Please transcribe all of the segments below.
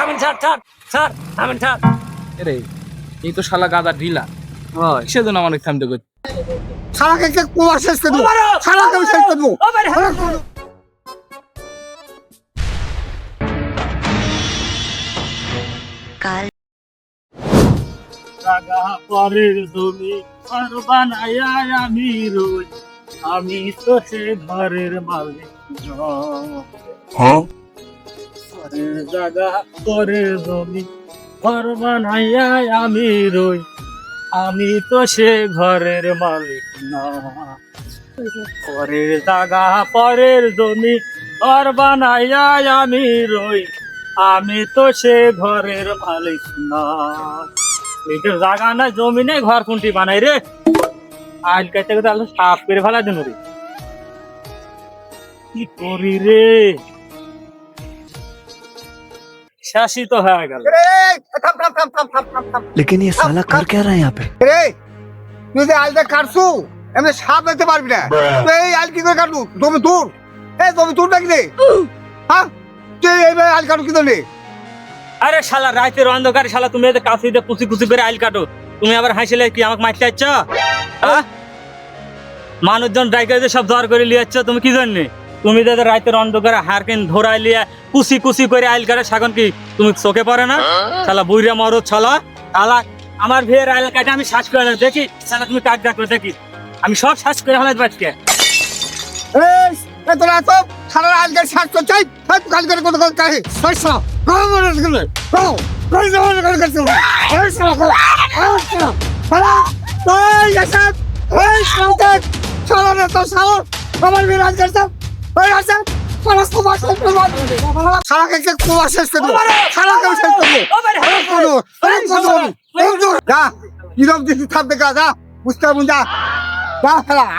থামেন sir sir sir থামেন sir. রে এই তো শালা গাদা ঢিলা। সেজন্য আমার থামতে করছে? শালাকে কে কুয়া শেষ করে দেবো? শালাকে আমি শেষ করে দেবো? কাল পরের জমি বানায়া আমি রই। আমি তো সে ঘরের মালিক নয়। জাগা পরের জমি। ঘর বানাইয়া আমি রই, আমি তো সে ঘরের মালিক না। পরের জাগা পরের জমি, ঘর বানাইয়া আমি রই, আমি তো সে ঘরের মালিক না। এইটা জাগা না জমি নেই, ঘর কোনটি বানাই রে? আজ কাছে তাহলে সাফ করে ফেলা দিন রে কি করি রে? শাসিত হয়ে গেল এই, থাম থাম থাম থাম থাম থাম থাম लेकिन ये साला कर क्या रहा है यहाँ पे রে তুই যে আলটা কাটছু এমনি সাপ নিতে পারবি না তুই এই আল কি করে কাটবো জমি তুর এই জমি তুর নাকি রে হ্যাঁ তুই এইভাবে আল কাটু কি ধরলি আরে শালা রাতের অন্ধকারে শালা তুমি এদের কাছে দিয়ে কুচি কুচি করে আইল কাটো তুমি আবার হাসিলে কি আমাকে মারতে চাচ্ছ হ্যাঁ মানুষজন ডাইকে যে সব দর করে লিয়াচ্ছ তুমি কি জন্যে তুমি যাদের রাতের অন্ধকারে হারকেন ধরাই লিয়া কুচি কুচি করে আইল কাটে সাগন কি তুমি চোখে পড়ে না শালা বুইরা মরো ছালা শালা আমার ভিয়ের আইল কাটে আমি শ্বাস করে দেখি শালা তুমি কাক ডাকো দেখি আমি সব শ্বাস করে ফেলাই বাচ্চা এই তোরা তো সারা আল কাট শ্বাস করছে এই কাল করে কত কাহে করে গেলে করছে এই সালা কলা এই এই না তো সালা আমার করছে এই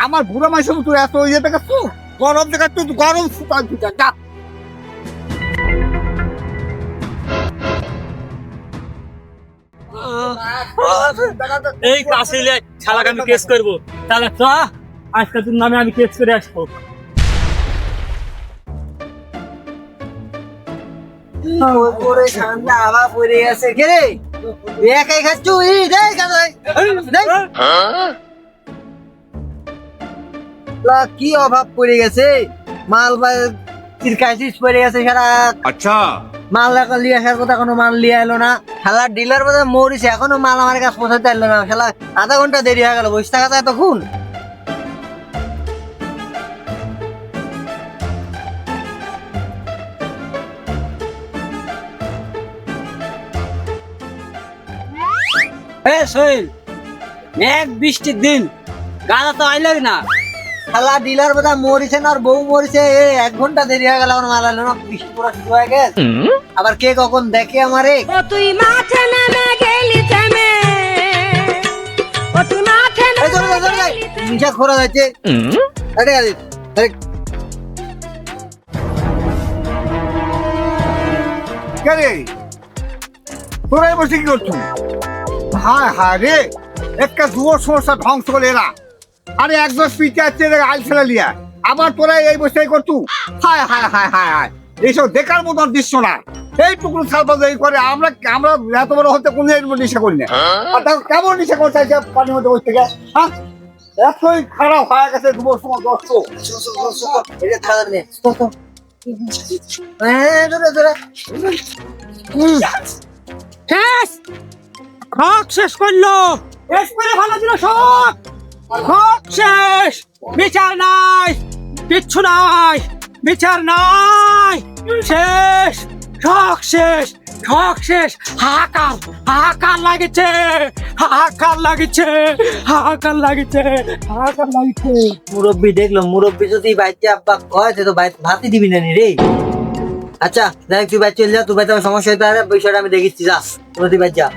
আমার বুড়ো মাসে তুই এত ইয়ে দেখাচ্ছ গরম দেখাচ্ছ তুই গরম সুপার যা এই কাছে লে শালাকে আমি কেস করব। তাহলে চ আজকে তোর নামে আমি কেস করে আসব। ওপরে ঠান্ডা হাওয়া পড়ে গেছে কে রে? একাই খাচ্ছু? ই রে লা কি অভাব পড়ে গেছে? মাল ক্রাইসিস পড়ে গেছে সারা আচ্ছা। মাল এখন লিয়ে আসার কথা কোনো মাল লিয়ে এলো না। শালা ডিলার বোধহয় মরিছে এখনও মাল আমার কাছে পৌঁছাতে এলো না। শালা আধা ঘণ্টা দেরি হয়ে গেল বসে থাকা যায় তখন এ সোহেল এক বৃষ্টির দিন। গাড়া তো আইলে না। শালা ডিলার বোধহয় মরিছে না আর বউ মরিছে। এ এক ঘণ্টা দেরি হয়ে গেল আমার মাল এলো না বৃষ্টি পুরো শুরু হয়ে গেছে। আবার কে কখন দেখে আমারে? তুই মাঠে নেমে গেলি থেমে ও তুই মাঠে। নিশা খোরা যাচ্ছে আরে আরে আরে কে রে? বসে কি করছু হায় হায় রে একটা যুব সমস্যা ধ্বংস করে এরা আরে একজন পিঠে আছে রে আল ছেলে লিয়া। আবার তোরা এই বসে করছু হায় হায় হায় হায় হায় এইসব দেখার মতন দৃশ্য না। এই টুকরো সালবাজ এই করে আমরা আমরা এত বড় হতে কোনো এর মধ্যে নেশা করি না। আর তাও কেমন নেশা করছে পানির মধ্যে বসে থেকে হ্যাঁ? এতই খারাপ হয়ে গেছে যুব সমাজ দর্শ এটা খাবার নে তো তো হ্যাঁ খক শেষ করল। শেষ করে ভালো দিল সব। খক শেষ। বিচার নাই। কিচ্ছু নাই। বিচার নাই। শেষ। ঠক শেষ। ঠক শেষ। হাহাকার। হাহাকার লাগেছে। হাহাকার লাগেছে। হাহাকার লাগেছে। হাহাকার লাগেছে। মুরব্বি, দেখল, মুরব্বি যদি বাইতে আব্বা কয় তো বাইতে ভাতই দিবি না রে? আচ্ছা দেখ, তুই বাইতে চলে যা তুই বাইতে আমার সমস্যা হতে পারে, বিষয়টা আমি দেখিচ্ছি যা। তুই বাইতে যা।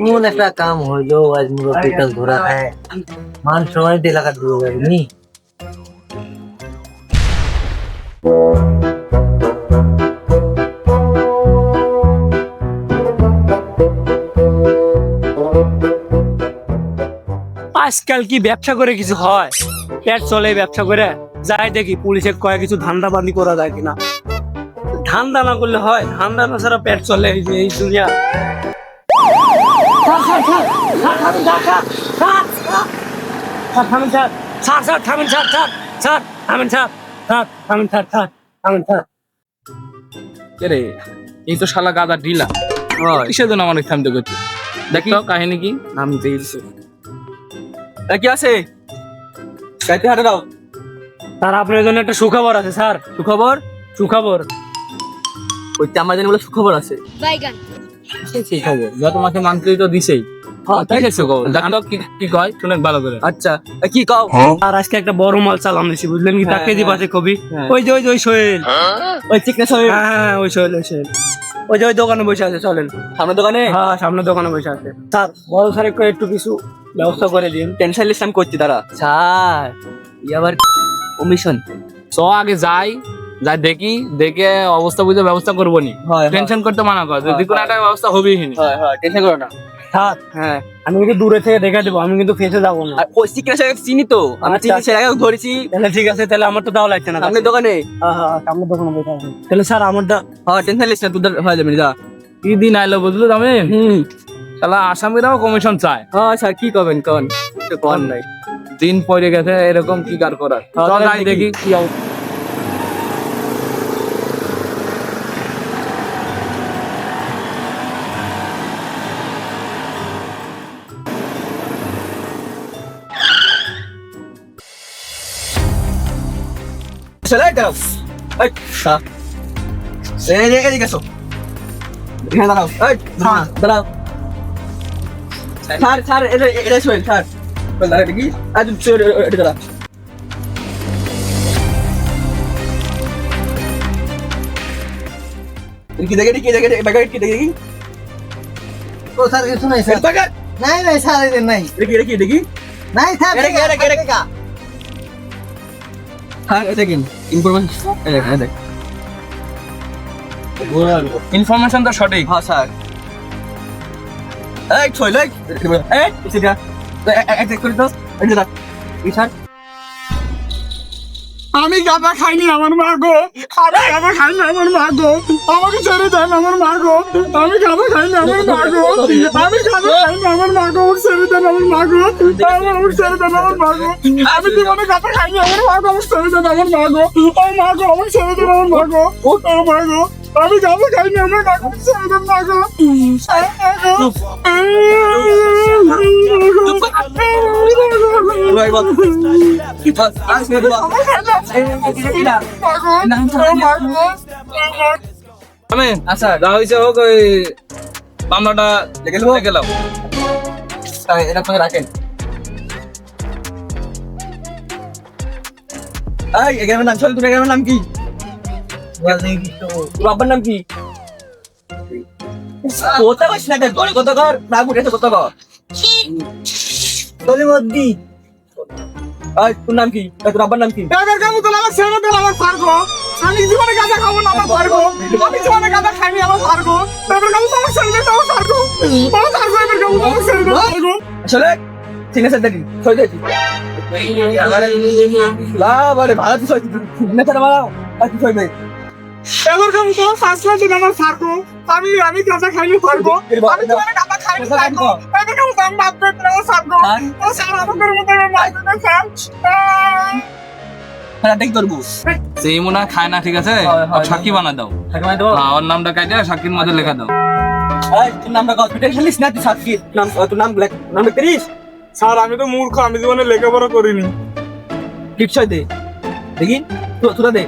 এমন একটা কাম হইল আজ মুরব্বি কাল ধরা খায় মান সময় এলাকা ডুবে নি? আজকাল কি ব্যবসা করে কিছু হয়? পেট চলে ব্যবসা করে যাই দেখি পুলিশে কয়ে কিছু ধান্দা বান্দি করা যায় কিনা। ধান্দা না করলে হয় ধান্দা না ছাড়া পেট চলে এই দুনিয়া। থামেন স্যার স্যার স্যার থামেন স্যার স্যার স্যার থামেন স্যার স্যার থামেন স্যার স্যার থামেন স্যার কে রে? এই তো শালা গাদা ঢিলা। কিসের জন্য আমার থামতে করছে দেখ। তো কাহিনী কি? নাম দিয়েছে কি আছে? গাইতে হাঁটে দাও। স্যার আপনার জন্য একটা সুখবর আছে স্যার। সুখবর? সুখবর। ওইটা আমার জন্য বলে সুখবর আছে। বাইগান। কি খবর যা তোমাকে মান্থলি তো দিছেই। হ্যাঁ তাই? আছে খবর দেখ তো কি কি কয়? শুনে ভালো করে। আচ্ছা কি কও? আর আজকে একটা বড় মাল চালাম দিছি বুঝলেন কি? তাকে দি পাশে কবি? হ্যাঁ। ওই যে ওই যে ওই সোহেল। ওই চিকনা সোহেল হ্যাঁ ওই সোহেল ওই সোহেল। ওই যে ওই দোকানে বসে আছে চলেন। সামনে দোকানে? হ্যাঁ সামনে দোকানে বসে আছে। স্যার বড় স্যার একটু একটু কিছু ব্যবস্থা করে দিন। টেনশন লিস্ট আমি করছি তারা স্যার। ই কমিশন। চ আগে যাই। যাই দেখি দেখে অবস্থা বুঝে ব্যবস্থা করব নি। টেনশন করতে মানা কর যদি কোনো একটা ব্যবস্থা হবেই নি। হয় হয় টেনশন করো না। হ্যাঁ। আমি কিন্তু দূরে থেকে দেখে দেবো আমি কিন্তু ফেসে যাব না। ওই সিকনা সাহেব চিনি তো আমি আচ্ছা, চিনি সে আগে ধরেছি। তাহলে ঠিক আছে তাহলে আমার তো দাও লাগছে না সামনের দোকানে? হ্যাঁ হ্যাঁ সামনের দোকানে বসে আছে। তাহলে স্যার আমার দা হ্যাঁ টেনশন লিস না তোদের হয়ে যাবে যা। কি দিন আইলো বুঝলো তুমি? হুম। শালা আসামিরাও কমিশন চায়। হ্যাঁ স্যার কি করবেন কন? তো কন? নাই। দিন পরে গেছে এরকম কি কার করার? হ্যাঁ, চল যাই দেখি। কি অবস্থা। চলে দাও এই স্যার এই রে এদিকে আসো এখানে দাঁড়াও এই দাঁড়াও দাঁড়াও স্যার স্যার এটা এটা শোন স্যার বল দাঁড়া দেখি আজ চল এটা দাঁড়া কি দেখে কি দেখে ব্যাগ কি দেখে কি ও স্যার কিছু নাই স্যার ব্যাগ নাই নাই স্যার এই যে নাই দেখি দেখি দেখি নাই স্যার এরে কি, এরে কি, এরে কি? হ্যাঁ দেখেন ইনফরমেশন দেখ দেখ ইনফরমেশন তো সঠিক হ্যাঁ স্যার এই ছয় লাইক এই সেটা এক এক করে যে এই স্যার আমি গাঁদা খাইনি আমার মা গো আমি গাঁদা খাইনি আমার মা গো আমাকে ছেড়ে দেন আমার মা গো আমি গাঁদা খাইনি আমার মা গো আমি গাঁদা খাইনি আমার মা গো আমাকে ছেড়ে দেন আমার মা গো আমার আমাকে ছেড়ে দেন আমার মা গো আমি জীবনে গাঁদা খাইনি আমার মা গো আমাকে ছেড়ে দেন আমার মা গো ও মা গো আমাকে ছেড়ে দেন আমার মা গো ও মা গো আমি গাঁদা খাইনি আমার মা গো ছেড়ে দেন মা গো আমি আচ্ছা যা হয়েছে হোক ওই মামলাটা দেখে নেব? এটা করে রাখেন এই এগারোর নাম চল তোর এগারোর নাম কি বাবার নাম কি কত কর না তোর কত কর না ঘুরে কত তোর নাম কি তোর নাম কি এবার কেমন তোলা আমার ছেড়ে দেন আমার পারব আমি জীবনে গাঁজা খাব না আমার পারব আমি জীবনে গাঁজা খাইনি আমার পারব এবার কেমন তোমার ছেড়ে দেন আমার পারব আমার পারব এবার কেমন তোমার ছেড়ে দেন পারব আসলে ঠিক আছে দেখি ছয় দেখি বাবারে ভালো তুই ছয় না তারা মারাও আর তুই ছয় দেখ এবার তোমার ফাঁসলা দিন আমার পারব আমি আমি গাঁদা খাইনি পারব আমি এবার কেমন আমি পারব ও স্যার আমাদের মতো স্যার হ্যাঁ দেখ সেই মনে খায় না ঠিক আছে? হয়, সাক্ষী বানা দাও। হ্যাঁ, ওর নামটা কাটে সাক্ষীর মধ্যে লেখা দাও। তোর নামটা হসপিটাল খেলিস না তুই সাক্ষী নাম তোর নাম ব্ল্যাক নাম স্যার আমি তো মূর্খ আমি জীবনে লেখাপড়া করিনি। দে। দেখি তোরা দে।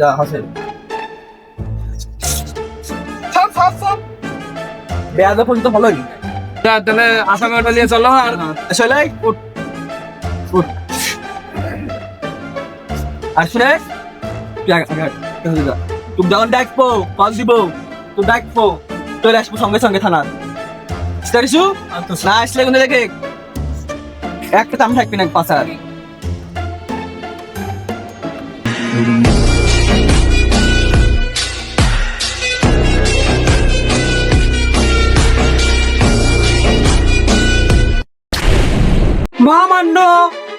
যা হাসে। স্যার স্যার স্যার বেয়া যখন তো ভালোই যা, তাহলে আসামি ওটা নিয়ে চলো আর চলে উঠ। উঠ। যা। তুমি যখন ডাকবো কল দিব তুই ডাকবো চলে আসব সঙ্গে সঙ্গে থানা স্টারিসু না আসলে কিন্তু দেখে একটা দাম থাকবে না পাশার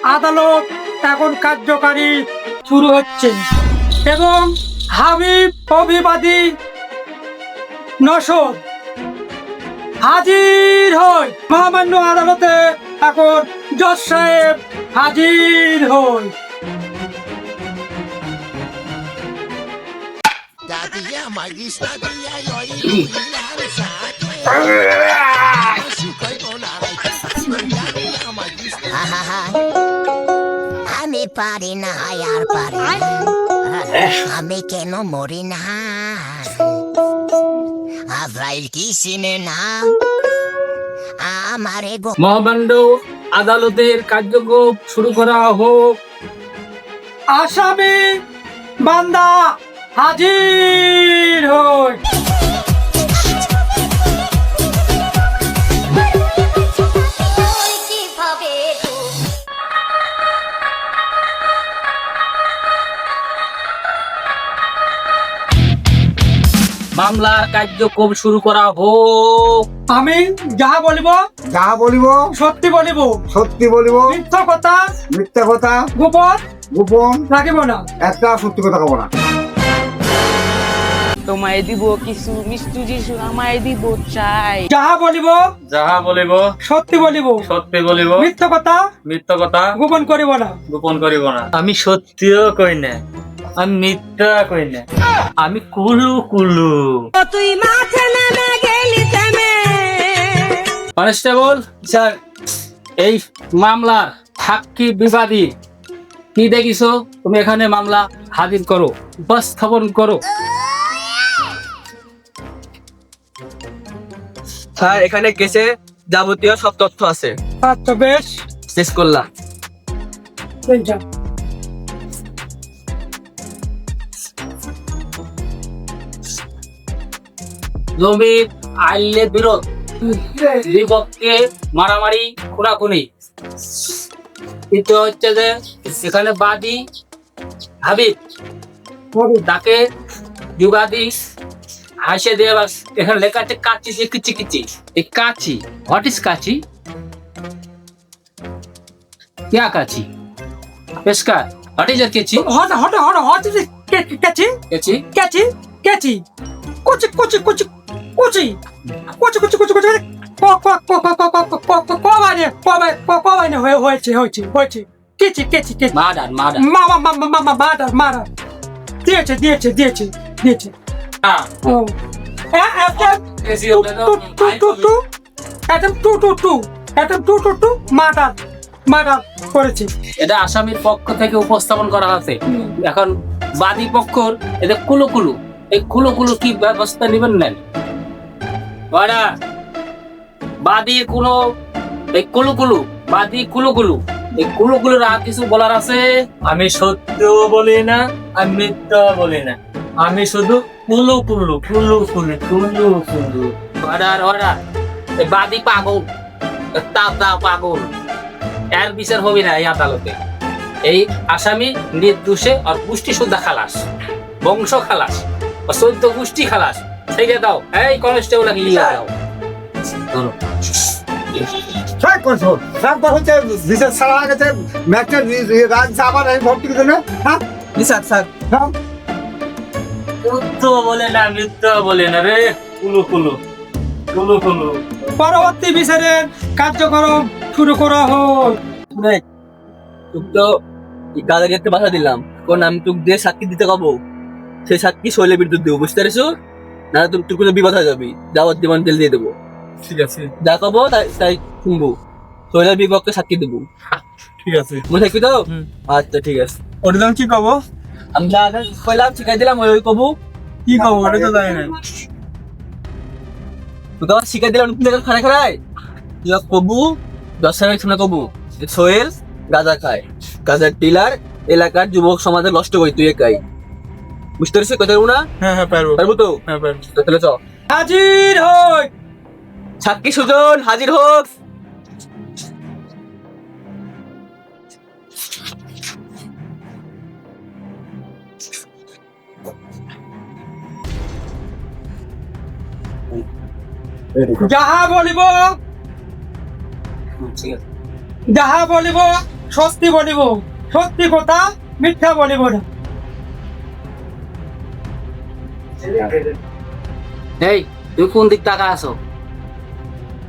আদালত এখন কার্যকারী শুরু হচ্ছে। এবং হাবিব অভিবাদী নসদ হাজির হই মহামান্য আদালতে এখন জজ সাহেব হাজির হই আমি পারি না আর পারি। আমি কেন মরি না? আব্রাইল কি চিনে না? আমারে গো মহামান্য আদালতের কার্যক্রম শুরু করা হোক। আসামি বান্দা হাজির হই। মামলার কার্যক্রম শুরু করা হোক। আমি যা বলিব যা বলিব সত্যি বলিব। সত্যি বলিব মিথ্যা কথা মিথ্যা কথা গোপন গোপন রাখিব না। একটা সত্যি কথা কব না। তোমায় দিব কিছু মিষ্টি যিশু আমায় দিব চাই। যাহা বলিব যাহা বলিব সত্যি বলিব। সত্যি বলিব। মিথ্যা কথা মিথ্যা কথা। গোপন করিব না। গোপন করিব না। আমি সত্যিও কই না আমি মিথ্যা কই না। আমি কুলু কুলু। তুই মাঠে নেমে গেলি থেমে কনস্টেবল স্যার এই মামলার সাক্ষী বিবাদী কি দেখিছো? তুমি এখানে মামলা হাজির করো উপস্থাপন করো। স্যার এখানে কেসে যাবতীয় সব তথ্য আছে। আচ্ছা বেশ। শেষ করলাম। জমির আইলে বিরোধ বিপক্ষে মারামারি খুনাখুনি। দ্বিতীয় হচ্ছে যে এখানে বাদী হাবিব তাকে বিবাদী হাসে দিয়ে বাস এখানে লেখা আছে কাচি কিচি কিচি এই কাচি হোয়াট ইজ কাচি क्या কাচি পেশকার হোয়াট ইজ আর কেচি হট হট হট হট কেচি কেচি কেচি কেচি কুচি কুচি কুচি কুচি কুচি কুচি কুচি কুচি ক ক ক ক ক ক ক ক ক মানে ক মানে ক ক মানে হয়ে হয়েছে হয়েছে হয়েছে কেচি কেচি কেচি মার্ডার মার্ডার মা মা মা মা মা মারা মারা দিয়েছে দিয়েছে দিয়েছে দিয়েছে এটা আসামির পক্ষ থেকে উপস্থাপন করা এখন বাদী এদের কুলু এই কুলু কি ব্যবস্থা নেবেন নেন? এই বাদী কুলু, এই কুলু আর কিছু বলার আছে? আমি সত্য বলি না আমি মিথ্যাও বলি না। আমি শুধু কুল্লু কুল্লু কুল্লু কুল্লু কুল্লু কুল্লু অর্ডার অর্ডার বাদি পাগল তাজা পাগল। এর বিচার হবে না এই আদালতে। এই আসামি নির্দোষে আর পুষ্টি সুদ্ধা খালাস বংশ খালাস চৈদ্দ পুষ্টি খালাস। ছেড়ে দাও এই কনস্টেবল লিয়ে দাও বিচার ছাড়া গেছে ম্যাচের রাজ আবার ভর্তি করে হ্যাঁ? বিচার স্যার হ্যাঁ? বলে না মিথ্যা বলে না রে। কুলু কুলু কুলু কুলু। পরবর্তী বিচারের কার্যক্রম শুরু করা হোক। তুক তো বাসা দিলাম। কোন আমি তুক দিয়ে সাক্ষী দিতে কব সেই সাক্ষী শৈলের বিদ্যুৎ দেবো বুঝতে পেরেছ? না তুমি তুই কোনো বিপদ হয়ে যাবি। যাওয়ার জীবন তেল দিয়ে দেবো। ঠিক আছে। যা কব তাই তাই শুনব। শৈলের বিপক্ষে সাক্ষী দেবো। ঠিক আছে। মনে থাকবি তো? আচ্ছা ঠিক আছে। দাম কি কব কইলাম শিখাই দিলাম ওই কবু। কি কব? ওটা তো জানি না। তোকে আবার শিখাই দিলাম নতুন জায়গা খানা খারাই তুই কবু? দশ সালের সামনে কবু সোহেল গাঁজা খায়। গাঁজার টিলার এলাকার যুবক সমাজে নষ্ট করি তুই একাই। বুঝতে পেরেছিস কথা বলব না? হ্যাঁ হ্যাঁ পারব। পারব তো? হ্যাঁ পারব। তাহলে চ। হাজির হই! সাক্ষী সুজন হাজির হোক। যাহা বলিব। যাহা বলিব সত্যি বলিব সত্যি কথা মিথ্যা বলিব না। এই তুই কোন দিক টাকা আছো?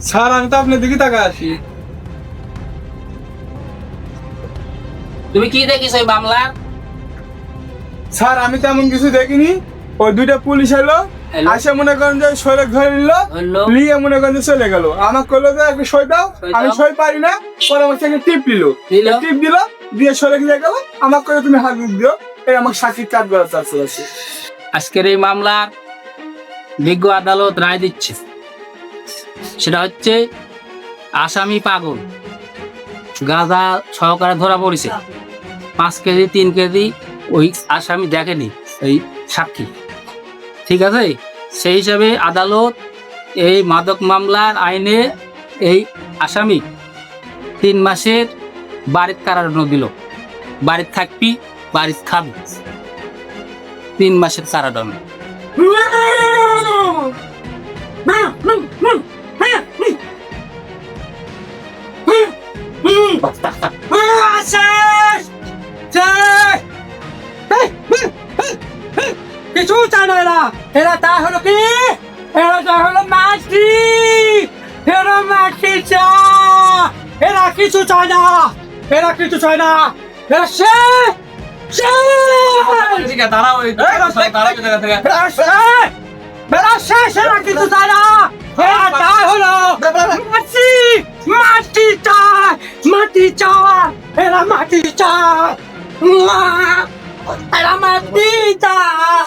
স্যার আমি তো আপনার দিকে তাকা আছি। তুমি কি দেখিস ওই মামলার? স্যার আমি তেমন কিছু দেখিনি। ওই দুইটা পুলিশ এলো। আসে মনে করেন যে ধরে নিল। নিয়ে মনে করেন যে চলে গেল। আমার করল যে একটু সই দাও আমি সই পারি না পরে আমার টিপ দিল। টিপ দিল দিয়ে গিয়ে গেল। আমার করে তুমি হাত দিও এই আমার সাক্ষী কাজ করা চাচ্ছে আছে। আজকের এই মামলার বিজ্ঞ আদালত রায় দিচ্ছে। সেটা হচ্ছে আসামি পাগল। গাঁজা সহকারে ধরা পড়েছে। পাঁচ কেজি তিন কেজি ওই আসামি দেখেনি ওই সাক্ষী। ঠিক আছে সেই হিসাবে আদালত এই মাদক মামলার আইনে এই আসামি তিন মাসের বাড়ির কারাদণ্ড দিল বাড়ির থাকবি বাড়ির খাবি তিন মাসের কারাদণ্ড শেষ কিছু চায় না। এরা তা হলো কি? এরা তা হলো মাটি এরা মাটি চা এরা কিছু চায় না। এরা কিছু চায় না। এরা শেষ দাঁড়াও এরা শেষ এরা কিছু চায় না। এরা তা হলো মাটি মাটি চায়। মাটি চায়। এরা মাটি চায়। Para matita!